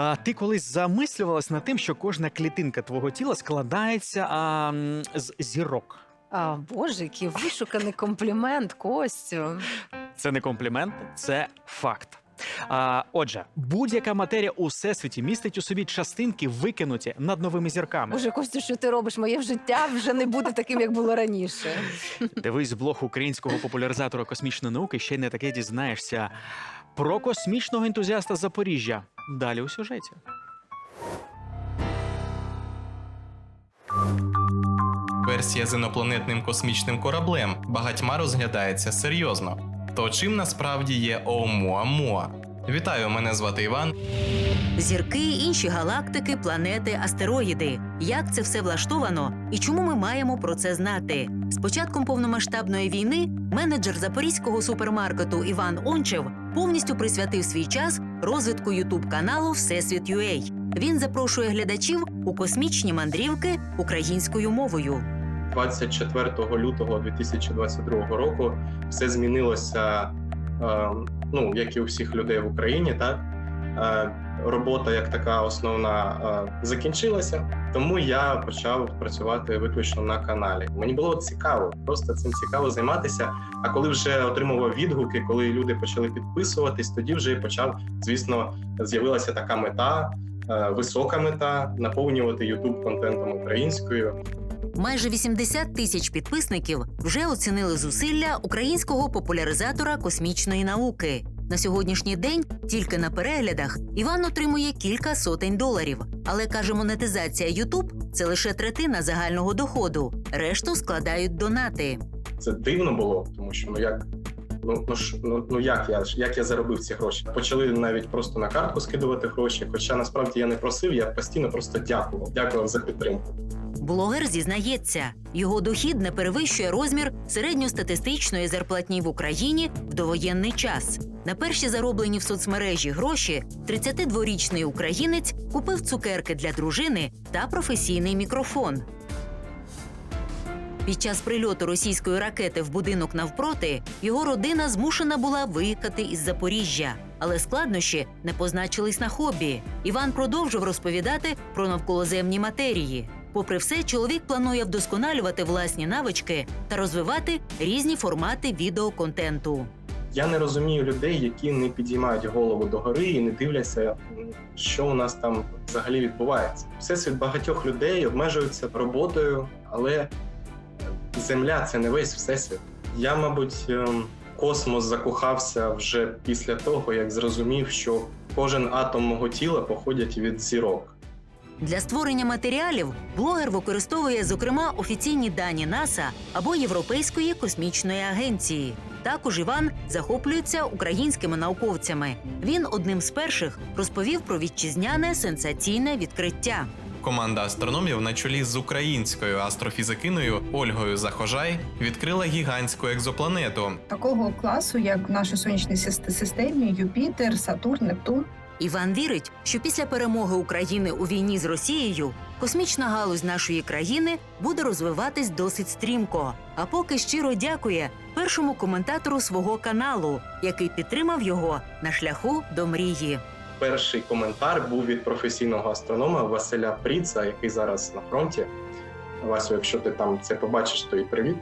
А ти колись замислювалась над тим, що кожна клітинка твого тіла складається а, м, з зірок? А, Боже, який вишуканий комплімент, Костю. Це не комплімент, це факт. А, отже, будь-яка матерія у всесвіті містить у собі частинки, викинуті над новими зірками. Боже, Костю, що ти робиш? Моє життя вже не буде таким, як було раніше. Дивись блог українського популяризатора космічної науки. Ще й не таке дізнаєшся про космічного ентузіаста з Запоріжжя. Далі у сюжеті. Версія з інопланетним космічним кораблем багатьма розглядається серйозно. То чим насправді є Оумуамуа? Вітаю, мене звати Іван. Зірки, інші галактики, планети, астероїди. Як це все влаштовано і чому ми маємо про це знати? З початком повномасштабної війни менеджер запорізького супермаркету Іван Ончев повністю присвятив свій час розвитку ютуб каналу Всесвіт UA. Він запрошує глядачів у космічні мандрівки українською мовою. 24 лютого 2022 року все змінилося, е, ну як і у всіх людей в Україні, так Е, робота як така основна е, закінчилася, тому я почав працювати виключно на каналі. Мені було цікаво, просто цим цікаво займатися. А коли вже отримував відгуки, коли люди почали підписуватись, тоді вже почав, звісно, з'явилася така мета. е, Висока мета наповнювати YouTube контентом українською, Майже 80 тисяч підписників вже оцінили зусилля українського популяризатора космічної науки. На сьогоднішній день тільки на переглядах Іван отримує кілька сотень доларів. Але каже, монетизація YouTube – це лише третина загального доходу. Решту складають донати. це дивно було, тому що ну як. Ну, ну, ж- ну, ну як я як я заробив ці гроші? Почали навіть просто на картку скидувати гроші. Хоча насправді я не просив, я постійно просто дякував. Дякував за підтримку. Блогер зізнається, його дохід не перевищує розмір середньостатистичної зарплатні в Україні в довоєнний час. На перші зароблені в соцмережі гроші 32-річний українець купив цукерки для дружини та професійний мікрофон. Під час прильоту російської ракети в будинок навпроти його родина змушена була виїхати із Запоріжжя. Але складнощі не позначились на хобі. Іван продовжив розповідати про навколоземні матерії. Попри все, чоловік планує вдосконалювати власні навички та розвивати різні формати відеоконтенту. Я не розумію людей, які не підіймають голову догори і не дивляться, що у нас там взагалі відбувається. Всесвіт багатьох людей обмежується роботою, але земля це не весь всесвіт. Я, мабуть, ем, космос закохався вже після того, як зрозумів, що кожен атом мого тіла походять від зірок. Для створення матеріалів блогер використовує зокрема офіційні дані НАСА або Європейської космічної агенції. Також Іван захоплюється українськими науковцями. Він одним з перших розповів про вітчизняне сенсаційне відкриття. Команда астрономів на чолі з українською астрофізикиною Ольгою Захожай відкрила гігантську екзопланету. такого класу, як в нашій сонячній системі Юпітер, Сатурн, Нептун. Іван вірить, що після перемоги України у війні з Росією космічна галузь нашої країни буде розвиватись досить стрімко. А поки щиро дякує першому коментатору свого каналу, який підтримав його на шляху до мрії. Перший коментар був від професійного астронома Василя Пріца, який зараз на фронті. Васю, якщо ти там це побачиш, то і привіт.